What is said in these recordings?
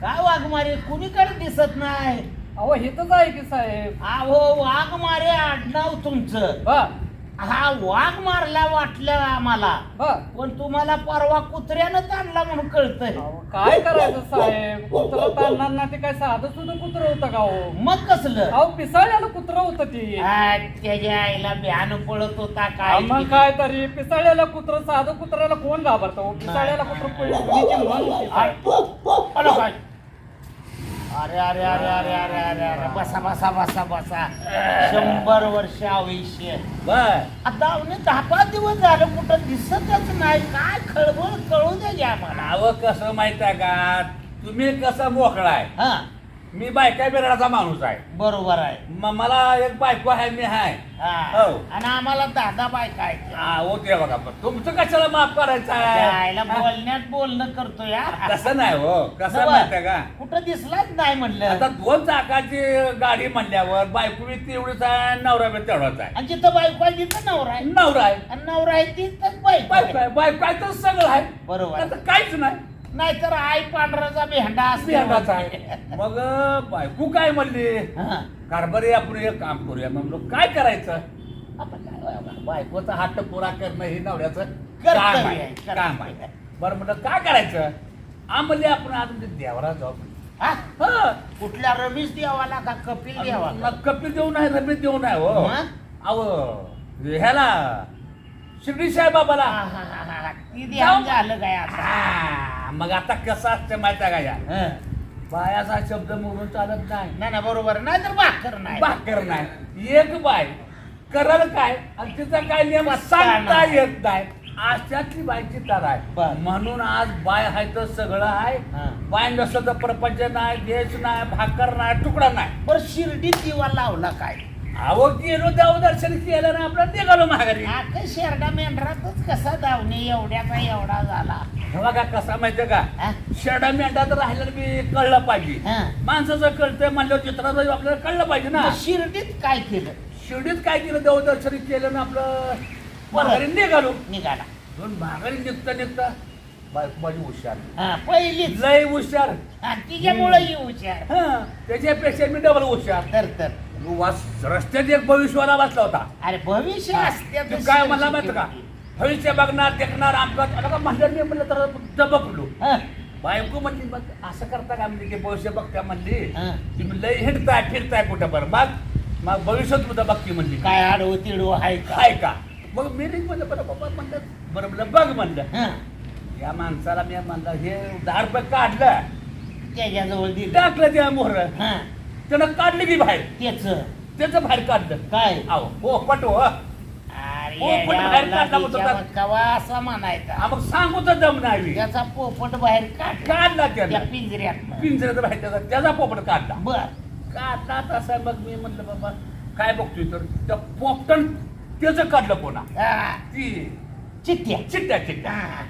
काय वाघमारे कुणीकडे दिसत नाही? अहो हिथंच आहे की साहेब? अहो वाघमारे आडनाव तुमचं. बर हा वाघ मारला वाटलं आम्हाला. पण तुम्हाला परवा कुत्र्यानं ताणला म्हणून कळतंय. अहो, काय करायचं साहेब? कुत्र ताणणार ना ते काय साधं सुद्धा कुत्र होतं का हो? मग कसलं? अहो पिसाळ्याला कुत्र होतं ते. आ, त्याच्या आईला ब्यान पळत होता काय? मग काय तरी? पिसाळ्याला कुत्र साधं कुत्र्याला कोण घाबरतं? हो? पिसाळ्याला कुत्र पहिली म्हण होती आय, साहेब. अरे काय? अरे अरे अरे अरे अरे अरे अरे बसा बसा बसा बसा. शंभर वर्ष आयुष्य. बर. दावणे दहा पाच दिवस झालं कुठं दिसतच नाही. काय खळबळ कळू दे घ्या मला नाव कसं माहीत आहे का? तुम्ही कसं मोकळा आहे? हा. मी बायका बिराडाचा माणूस आहे. बरोबर आहे. मला एक बायको आहे मी आहे. हा. हो. आणि आम्हाला दादा बाय काय हा होते बघा. पण तुमचं कशाला माफ करायचं आहे? बोलण्यात बोलणं करतो या कसं नाही हो. कसं माहीत का? कुठं दिसलाच नाही म्हणलं. आता दोन चाकाची गाडी म्हणल्यावर बायको बी तेवढीच आहे नवरा बी तेवढाच आहे. आणि जिथं बायको आहे तिथं नवरा आहे. नवरा आहे. आणि नवरा आहे तिथं बायको बायको आहे. आहे. बायको आहे तर सगळं आहे. बरोबर. आता काहीच नाही. नाहीतर आई पांढराचा भेंडा असते. बिहाडाचा आहे. मग बायको काय म्हणली? हा. कारभारी आपण एक काम करूया. म्हणलो काय करायचं? आपण काय बाबा, बायकोचा हट्ट पुरा करणं हे नवऱ्याचं कर्तव्य काम आहे, आहे कर्तव्य काम आहे. बरं म्हटलं काय करायचं? आम्हाला आपण आज म्हणजे देवरा जाऊ हा? हं. कुठल्या रमेश देवाला का कपिल देवाला? कपिल देऊ नाही रमेश देऊ नाही हो. मग? अहो ह्याला शिर्डी हा, हा, हा, हा, हा. ती ध्यान झालं काय आता? हा, मग आता कसं असतं माहिती आहे का या? हं. बायाचा शब्द मोडून चालत नाही. नाही ना बरोबर नाही तर भाकर नाही. भाकर नाही. एक बाय करल काय? आणि तिचा काय नियम? सांगता. येत नाही. अशातली बायची तर आहे. म्हणून आज बाय आहे तर सगळं आहे. हा. बाय नसलं तर प्रपंच नाही देश नाही भाकर नाही तुकडा नाही. बरं शिर्डीत दिवा लावला काय? अहो गेलो देव दर्शन केलं ना आपलं निघालो माघारी. आता शेरडा मेंढरातच कसा दावणे एवढ्याचा एवढा झाला. बघा कसा माहितीये का? हा? शेडा मेंढा तर राहिलं मी कळलं पाहिजे. हा. माणसाचं कळतंय म्हणल्यावर चित्राचं आपल्याला कळलं पाहिजे ना. मग शिर्डीत काय केलं? शिर्डीत काय केलं? देवदर्शन केलं ना आपलं. माघारी निघालो. निघाला. दोन माघारी निघता निघता बायको माझी हुशार. हा पहिलीच. लय हुशार. हा, तिच्यामुळं हुशार. हा त्याच्यापेक्षा मी डबल हुशार. तर तर. वास रस्त्यात एक भविष्यवाला बसला होता. अरे भविष्य असते तू काय म्हणला माहिती का? भविष्य बघणार देखणार आता का म्हणलं मी म्हणलं तर दबकलो बायको म्हणली मग असं करता का म्हणजे की भविष्य बघता म्हणली? हा. तुम्ही लय हिंडताय फिरताय कुठं बरं? मग मग भविष्यात तुझं बघती म्हणली काय आडवं तिडवं आहे का? काय का? मग मी नाही म्हणलं बरं बाबा म्हणलं बरं म्हणलं बघ म्हणलं. हा, या माणसाला मी म्हणलं हे दहा रुपये काढलं. त्याच्याजवळ दिलं. टाकलं त्या मोहर हा. त्यानं काढलं की बाहेर. तेच त्याचं बाहेर काढलं. काय? अहो हो पट हो. अरे पोपट बाहेर येड्या काढला होता लादीच्या का? कवा असा म्हणायचा. हा, मग सांगू तर दम नाही. त्याचा पोपट बाहेर काढ. काढला त्या त्यानं पिंजऱ्यात पिंजऱ्याचं बाहेर त्याचा त्याचा पोपट काढला. बर. काढला तसा मग मी म्हणलं बाबा काय बघतोय तर त्या पोपटन त्याचं काढलं पुन्हा हा, ती. चिठ्ठ्या. चिट्ट्या चिट्ट्या हा,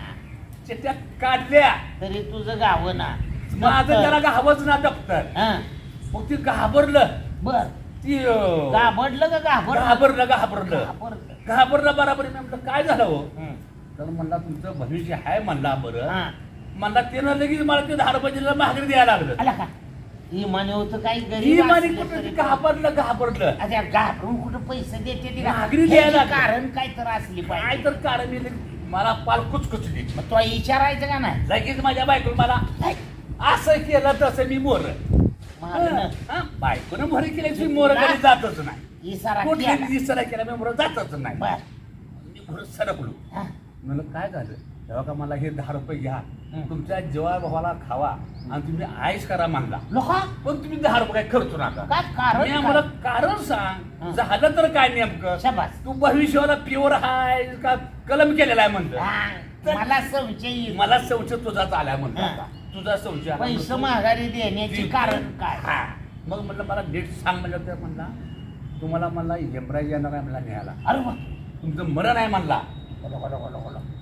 चिट्ट्या काढल्या. तरी तुझं गाव ना. माझं त्याला घावच ना दप्तर. हा, मग ती घाबरलं. बर. ती अं, घाबरलं का घाबरलं? घाबरलं घाबरलं. बराबर मी म्हटलं काय झालं हो. तर म्हणला तुमचं भविष्य आहे म्हणला बरं. म्हणला त्यानं लगेच मला ते दिलं माघारी द्यायला लागलं. आला का? इमाने होतं काही ही गरीब मानी असलं कुठं तरी ती घाबरलं घाबरलं. आता घाबरून कुठं पैसे देते ती का? नागरी द्यायला लागली. कारण काय तर असली काय पाहिजे. तर कारण मी लगेच- मला पाल कुचकुचली मग तो विचारायचं का नाही? लगेच माझ्या बायकोनं मला असं केलं तसं मी मोर. मागणं बायकोनं मोर केल्याची मोर कधी जातच नाही कुठली केला. दिसरा केला मी मोर जातच नाही बर मी मोर सरकलो हा. म्हणलं काय झालं तेव्हा का मला हे दहा रुपये घ्या. तुमच्या जेव्हा भावाला खावा आणि तुम्ही आईश करा लोका पण तुम्ही दहा रुपये काय खर्चू नका काय कारण मी? मला कारण सांग हं. झालं तर काय नेमकं शाबास तू भविष्याला प्युअर हाय का कलम केलेला आहे म्हणलं हा, मला संशय येईल. मला संशय तुझाच आलाय म्हणलं हा. आता. तुझा संशय आला. पैसे माघारी देण्याची कारण काय हा मग म्हणलं मला नीट सांग म्हणलं तर म्हणला तुम्हाला म्हणला हेमराज येणार आहे म्हणला न्यायला अरे वा. तुमचं मरण आहे म्हणला.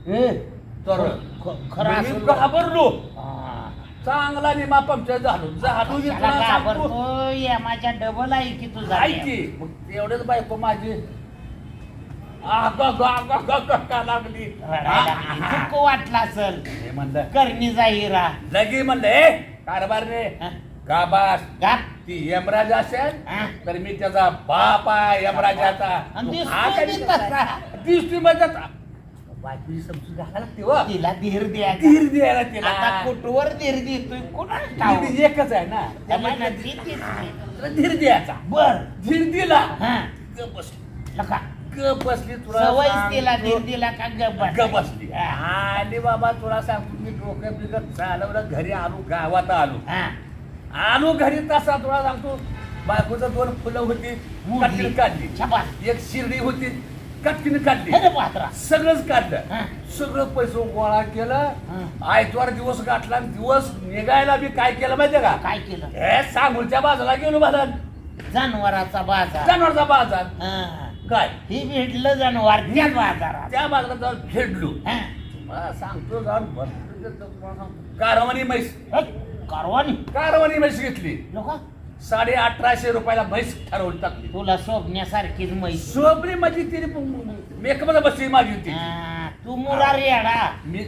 ए, तर ख- खरं मी. घाबरलो हा. चांगला निमा पंक्चर झालो झालो मी कशाला तुला सांगतो. घाबरतो यमाच्या डबल आहे की तुझा ऐक की मग एवढेच बायको माझी लागली रडायला लागली. दुःख हे म्हणलं करणी जाहिरा लगे म्हणलं ए कारभार रे गाबास गाप. ती यमराज असेल तर मी त्याचा बाप आहे यमराजाचा दिसतोय हा बायकोची समजून तिला धीर द्या धीर द्यायला तिला आता कुठवर धीर देतोय कुणाला एकच आहे ना त्याला धीर द्यायचा बर धीर दिला बसली तुला सवय सांगतो. तिला धीर दिला का गप बसली? आली बाबा तुला सांगतो मी डोकं बिकत चालवलं घरी आलो गावात आलो हा. आलो घरी तसा तुला सांगतो बायकोचं दोन फुलं होती कटकीने काढली. एक शिर्डी होती कटकीने काढली. हे रे पात्रा सगळंच काढलं. हा. सगळं पैसे गोळा केलं. हा. आयतवार दिवस गाठला आणि दिवस निघायला मी काय केलं माहितीये का? काय केलं? हे सांगूलच्या बाजूला गेलो बाजार. जनावराचा बाजार. जनावरचा बाजार. हा. काय? ही भेटलं जनावर त्या बाजारात त्या बाजारात जाऊन हा. मला सांगतो जाऊन तुम्हाला सांगतो. कारवानी म्हैस. कारवानी? कारवानी म्हैस घेतली. लोक? साडे अठराशे रुपयाला म्हैस ठरवून टाकली. तुला शोभण्यासारखीच मैस सोबरी माझी तिने मेकअप बसली माझी होती. हा, तू मुरारी येडा मी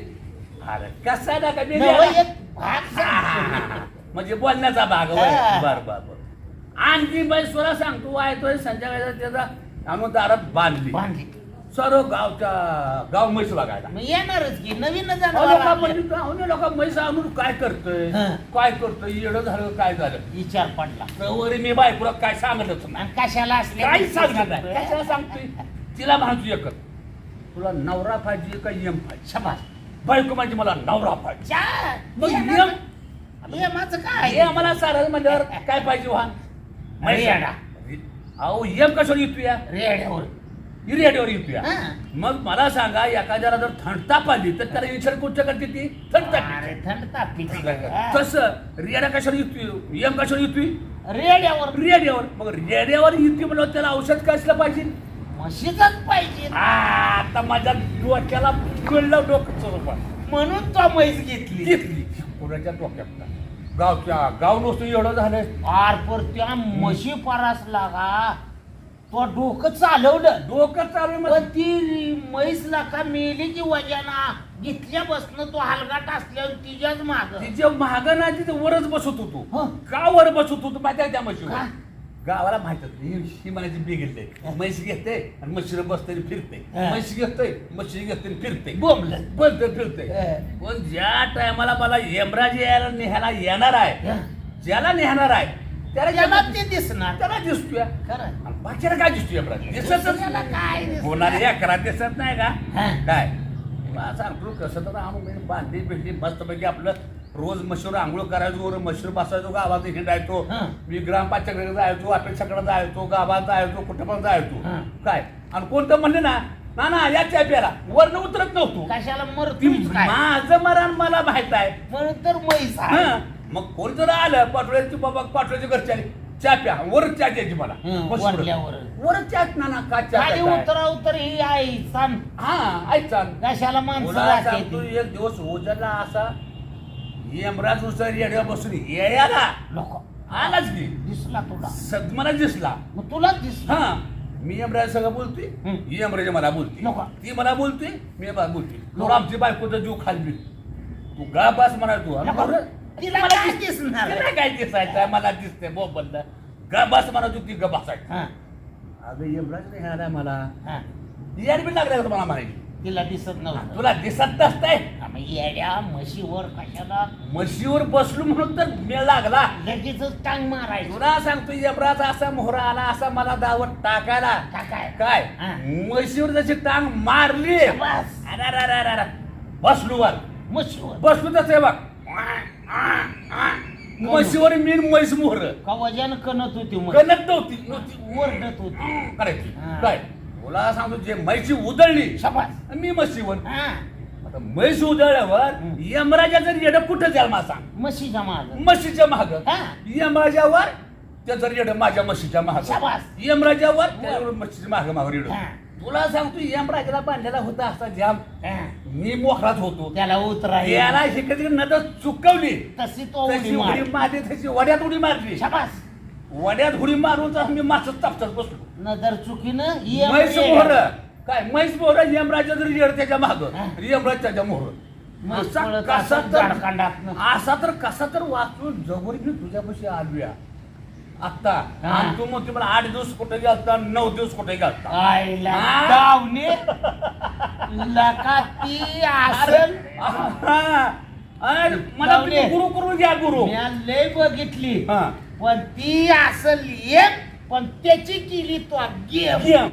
अरे कसा ना का? मी नवं लिहिला? एक भाग सांग. म्हणजे बोलण्याचा भाग होय. हा. बर बर बर. आणखी बाई स्वरा सांगतो आहे संध्याकाळचा त्याचा आणून दारात बांधली. बांधली. सर्व गावच्या गाव म्हैस बघायला. मग येणारच की नवीन जनावर लोकं म्हणजे म्हैस आणून काय करतोय? हा. काय करतोय? येडं झालं काय झालं? विचार पडला. मी बायकोला काय सांगतच नाही आणि कशाला असले नाही कशाला सांगतोय? तिला म्हणतो एकच. तुला नवरा पाहिजे का यम पाहिजे? शबास. बायको म्हणजे मला नवरा पाहिजे. मग काय? हे आम्हाला सारं म्हणल्यावर काय पाहिजे वाहन? रेडा. अहो यम कशावर येतो या? रेड्यावर रेडिओवर येतो या. हा. मग मला सांगा एखाद्याला जर थंड ताप आली तर त्याला विचार कुठच्या करते ती? थंड ताप अरे थंड तापीची तसं रेडा कशावर येतोय? यम कशावर येतोय? रेड्यावर रेडिओवर मग रेडिओवर येतोय म्हणून त्याला औषध काय असलं पाहिजे? म्हशीचंच पाहिजे. आ, आता माझ्या डोक्याला कळलं डोकं चोरपा. म्हणून तो म्हैस घेतली. घेतली. कोणाच्या डोक्यात. गावच्या गाव नुसतं एवढं झालंय. आर पर त्या म्हशी परास लागा. तो डोकं चालवलं. डोकं चालू आहे पण मग. ती म्हैस लाका मेली की वजना? घेतल्या बसणं तो हलगाट असल्यावर तिच्याच माग. तिच्या महाग नाही तिथे वरच बसत होतो. हं. का वर बसत होतो माहिती आहे त्या म्हशीवर? का? गावाला माहीत होतं. ही म्हणायची बिघडले म्हशी घेते आणि म्हशीला बसते फिरते. म्हशी घेतोय म्हशी घेते फिरते. बोंबलं बसते फिरते. पण ज्या टायमाला मला यमराज यायला नेहायला येणार आहे. ज्याला नेहणार आहे त्याला ते दिसणार. त्याला दिसतोय. बाकीला काय दिसतोय यमराज? त्याला काय? होणार या करा दिसत नाही का. काय? मला सांगतो कसं तर आणून बांधली बिंडली मस्तपैकी आपलं रोज मशीवर आंघोळ करायचो मशीवर बसायचो गावात हिंडायचो हं. मी ग्रामपंचायतकडे जायचो अपेक्षाकडे जायचो गावात जायचो कुठं पण जायचो हं. काय आणि कोणतं म्हणले ना ना ना या च्या प्याला वरनं उतरत नव्हतो कशाला ती माझं मरण मला माहीत आहे म्हणून तर. हं. मग कोण जर आलं पाटोळ्याची बाबा पाटोळ्याची घरच्या आली चहा प्या वर चहा द्यायची मला हं. वर चहा ना ना का आहे? उतरा उतर ही आई सांग हा ऐका कशाला माणसं सांगतो एक दिवस ओझरला असा यमराजनुसार येड्या बसून येयाला लोक आलाच की. दिसला तुला. सदमला दिसला. मग तुला दिसला. हा. मी यमराज सगळं बोलतोय. हं. यमराज मला बोलते. नको. ती मला बोलते मी मला बोलते. नको. आमची बायकोचा जीव खाल्ली. तू गा बास म्हणा तू. बरं, तिला मला काय दिस- दिसणार? तिला काय दिसायचं? मला दिसते बोबल गा बास म्हणा तू ती गा बसायचं हा, अगं यमराज नाही मला. हा. यार बी लागला मला म्हणायची? तिला दिसत नव्हतं. तुला दिसत नसतंय? हा, मग येड्या म्हशीवर कशाला? म्हशीवर बसलो म्हणून तर मेळ लागला. लगेच टांग मारायचं. तुला सांगतो यमराज असा मोहरा आला असा मला दावत टाकायला. टाकाय. काय? हा. म्हशीवर जशी टांग मारली. बसलो वर. म्हशीवर. बसलो तसं आहे बघ. म्हशीवर मी म्हैस मोहर. का वजन कणत होती. कनत नव्हती. नव्हती ओरडत होती. करायची हा. काय? तुला सांगतो जे म्हैशी उदळली शाबास. आणि मी म्हशीवर हा. आता म्हैस उदळल्यावर हं. यमराजाचं येडं कुठं जाईल मला सांग म्हशीच्या माग. म्हशीच्या महाग हा. यमराजावर त्याचं रेड माझ्या म्हशीच्या महाग शाबास. यमराजावर त्याच्यावर म्हशीच्या महाग महाग रेड हा. तुला सांगतो यमराजाला बांधलेला होता असा जाम. हा. मी मोकळाच होतो. त्याला उतरा याला इकडे नदर चुकवली. तशी तो तशी मार उडी मारली तशी वड्यात उडी मारली. शाबास. वड्यात उडी मारून तर मी मासच तापतात बसलो नजर चुकीनं ये म्हैस. मोहर काय म्हैस मोहर यमराजा जरी येड त्याच्या माग. यमराज त्याच्या मोहर असा पळत कसा असं तर. असा तर कसा तर वाचून जवळ मी तुझ्यापाशी आलूया आता हा. आणि तू मग मला आठ दिवस कुठे गेलता नऊ दिवस कुठे गेलता आईला? दावणे लका ती असल. आणि मला गुरु करून घ्या गुरु म्या लय बघितली हा. पण ती असल एक पण त्याची केली तो गेम गेम.